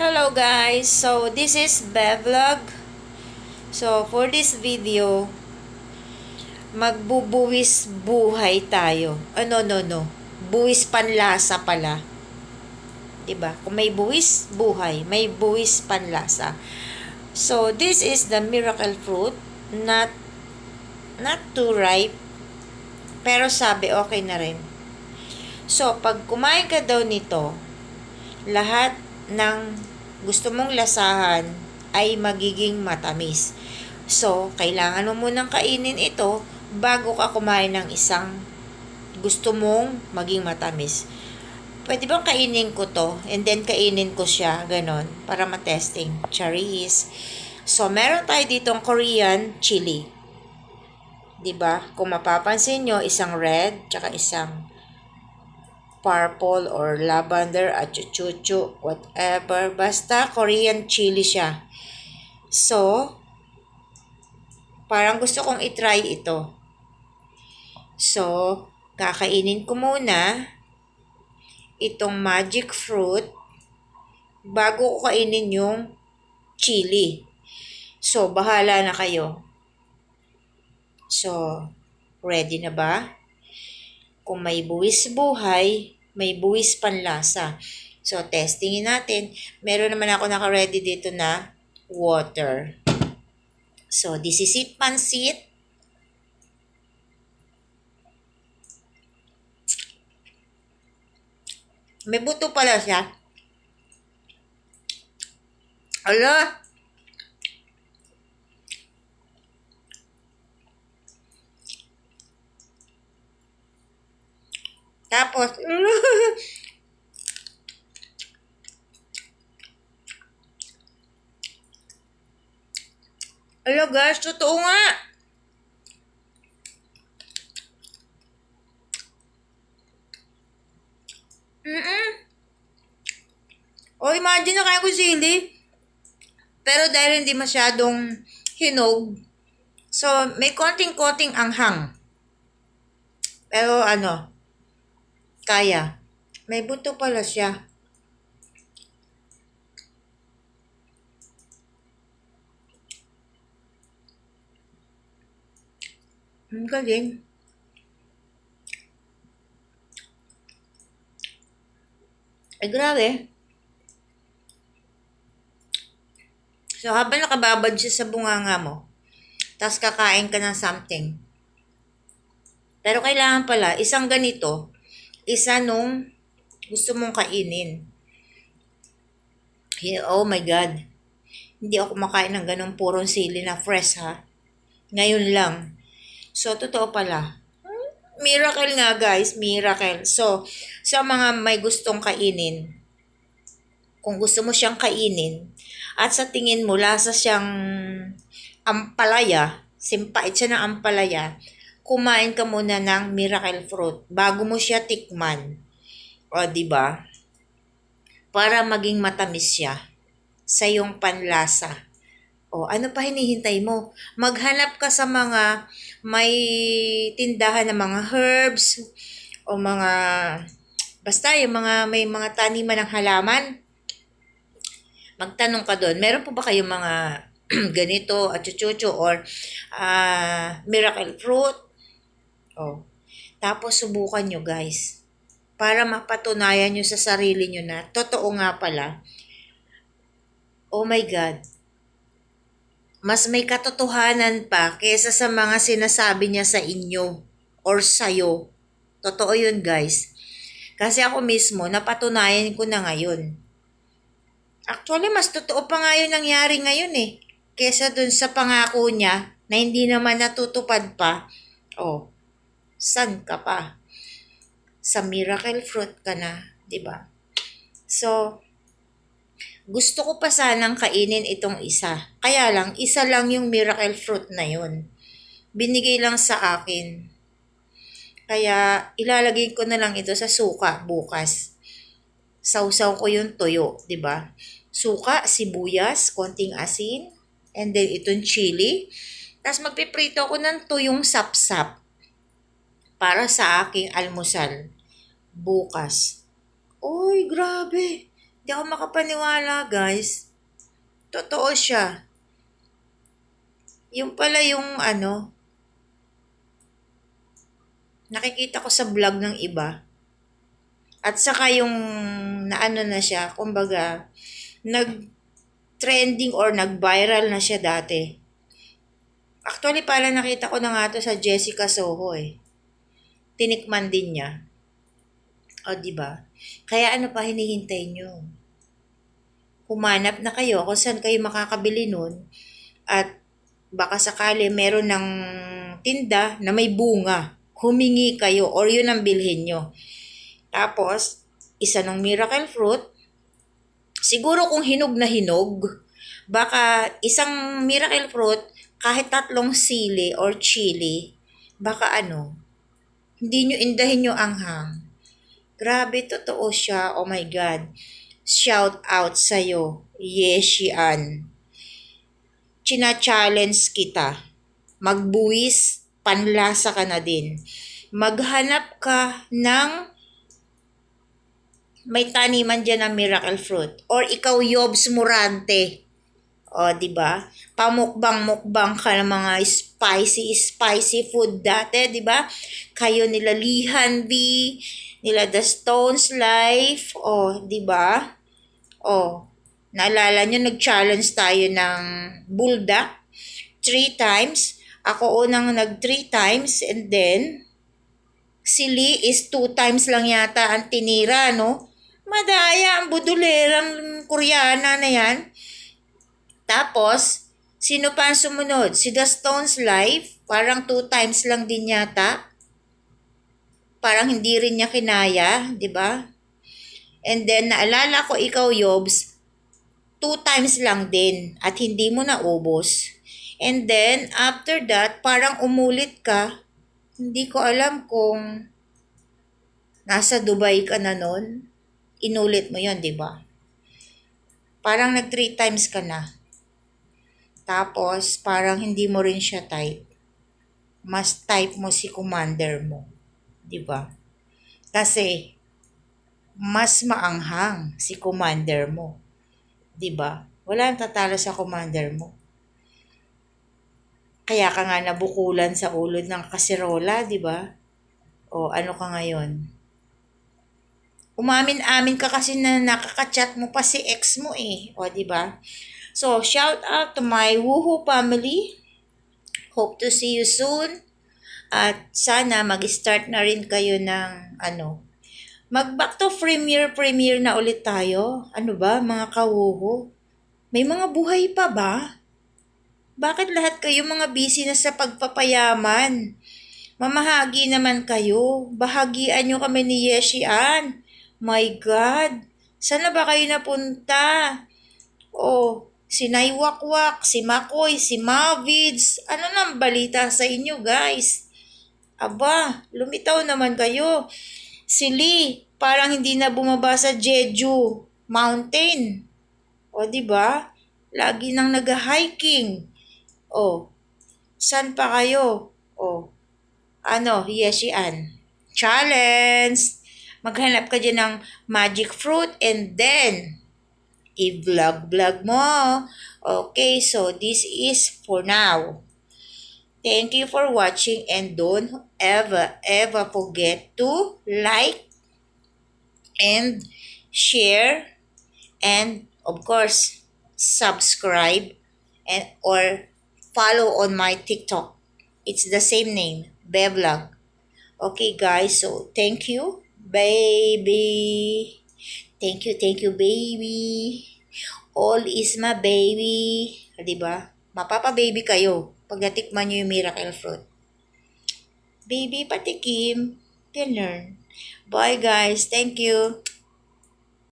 Hello guys, so this is Bevlog. So for this video, magbubuwis buhay tayo. Ano, no, no. Buwis panlasa pala. 'Di ba? Kung may buwis buhay, may buwis panlasa. So this is the miracle fruit, not not too ripe, pero sabi okay na rin. So pag kumain ka daw nito, lahat ng gusto mong lasahan ay magiging matamis. So, kailangan mo munang kainin ito bago ka kumain ng isang gusto mong maging matamis. Pwede bang kainin ko to and then kainin ko siya, ganon, para matesting. Charis. So, meron tayo ditong Korean chili. 'Di ba? Kung mapapansin nyo, isang red, tsaka isang purple or lavender at chuchuchu, whatever. Basta Korean chili siya. So, parang gusto kong itry ito. So, kakainin ko muna itong magic fruit bago ko kainin yung chili. So, bahala na kayo. So, ready na ba? Kung may buwis buhay, may buwis panlasa. So, testingin natin. Meron naman ako naka-ready dito na water. So, this is it, pansit. May buto pala siya. Ala! Tapos, Ala guys, totoo nga. Mm-mm. O, imagine na kaya ko sili. Pero dahil hindi masyadong hinog, so may konting-konting anghang. Pero ano, kaya. May buto pala siya. Ang galing. Ay, grabe. So, habang nakababad siya sa bunganga mo, tapos kakain ka ng something. Pero kailangan pala, isang ganito, isa nung gusto mong kainin. Oh my God. Hindi ako kumakain ng ganong purong sili na fresh ha. Ngayon lang. So, totoo pala. Miracle nga guys, miracle. So, sa mga may gustong kainin, kung gusto mo siyang kainin, at sa tingin mo, lasa siyang ampalaya, simpait siya ng ampalaya, kumain ka muna ng miracle fruit bago mo siya tikman. O, di ba? Para maging matamis siya sa iyong panlasa. O, ano pa hinihintay mo? Maghanap ka sa mga may tindahan ng mga herbs o mga basta yung mga may mga taniman ng halaman. Magtanong ka doon, meron po ba kayong mga ganito at chuchucho or uh, miracle fruit? Oh. Tapos subukan nyo guys. Para mapatunayan nyo sa sarili nyo na totoo nga pala. Oh my God. Mas may katotohanan pa kesa sa mga sinasabi niya sa inyo or sa'yo. Totoo yun guys. Kasi ako mismo, napatunayan ko na ngayon. Actually, mas totoo pa nga yun nangyari ngayon eh. Kesa dun sa pangako niya na hindi naman natutupad pa. Oh, san ka pa? Sa miracle fruit ka na, 'di ba? So, gusto ko pa sanang kainin itong isa. Kaya lang, isa lang yung miracle fruit na yun. Binigay lang sa akin. Kaya, ilalagay ko na lang ito sa suka bukas. Sausaw ko yung toyo, 'di ba? Suka, sibuyas, konting asin, and then itong chili. Tapos magpiprito ako ng tuyong sapsap para sa aking almusal bukas. Uy, grabe. 'Di Hindi ako makapaniwala, guys. Totoo siya. Yung pala yung ano, nakikita ko sa vlog ng iba. At saka yung naano na siya, kumbaga, nag-trending or nag-viral na siya dati. Actually, pala nakita ko na nga to sa Jessica Soho eh. Tinikman din niya. O, di ba? Kaya ano pa hinihintay nyo? Humanap na kayo kung saan kayo makakabili nun at baka sakali meron ng tinda na may bunga. Humingi kayo or yun ang bilhin nyo. Tapos, isa ng miracle fruit, siguro kung hinog na hinog, baka isang miracle fruit, kahit tatlong sili or chili, baka ano, hindi nyo indahin yung anghang. Grabe, totoo siya. Oh my God. Shout out sa'yo, Yeshian. China-challenge kita. Magbuwis, panlasa ka na din. Maghanap ka ng may taniman dyan ng miracle fruit. Or ikaw, Yobs Murante. O, di ba? Pamukbang-mukbang ka ng mga spicy, spicy food dati, di ba? Kayo nila Lihan B, nila The Stones Life, o, di ba? O, naalala nyo, nag-challenge tayo ng buldak three times. Ako unang nag three times and then si Lee is two times lang yata ang tinira, no? Madaya ang budulerang Koreana na yan. Tapos, sino pa ang sumunod? Si The Stones Life, parang two times lang din yata. Parang hindi rin niya kinaya, di ba? And then, naalala ko ikaw, Yobs, two times lang din at hindi mo naubos. And then, after that, parang umulit ka. Hindi ko alam kung nasa Dubai ka na nun. Inulit mo yon di ba? Parang nag three times ka na. Tapos, parang hindi mo rin siya type. Mas type mo si commander mo. Di ba? Kasi, mas maanghang si commander mo. Di ba? Wala ang tatalo sa commander mo. Kaya ka nga nabukulan sa ulod ng kaserola, di ba? O ano ka ngayon? Umamin-amin ka kasi na nakaka-chat mo pa si ex mo eh. O, di ba? So, shout out to my Woohoo family. Hope to see you soon. At sana mag-start na rin kayo ng ano, mag back to premiere premiere na ulit tayo. Ano ba, mga kawuho? May mga buhay pa ba? Bakit lahat kayo mga busy na sa pagpapayaman? Mamahagi naman kayo. Bahagian nyo kami ni Yeshian. My God! Saan na ba kayo napunta? Oh, si Naiwakwak, si Makoy, si Mavids. Ano nang balita sa inyo, guys? Aba, lumitaw naman kayo. Si Lee, parang hindi na bumaba sa Jeju Mountain. O, di ba? Lagi nang nag-hiking. O, saan pa kayo? O, ano, Yeshian. Challenge! Maghanap ka dyan ng magic fruit and then, i-vlog-vlog mo. Okay, so this is for now. Thank you for watching and don't ever, ever forget to like and share and of course subscribe and or follow on my TikTok. It's the same name, Bevlog. Okay guys, so thank you, baby. Thank you, thank you, baby. All is my baby. Di ba? Mapapa-baby kayo pag natikman nyo yung miracle fruit. Baby, patikim. Ganun. Bye guys. Thank you.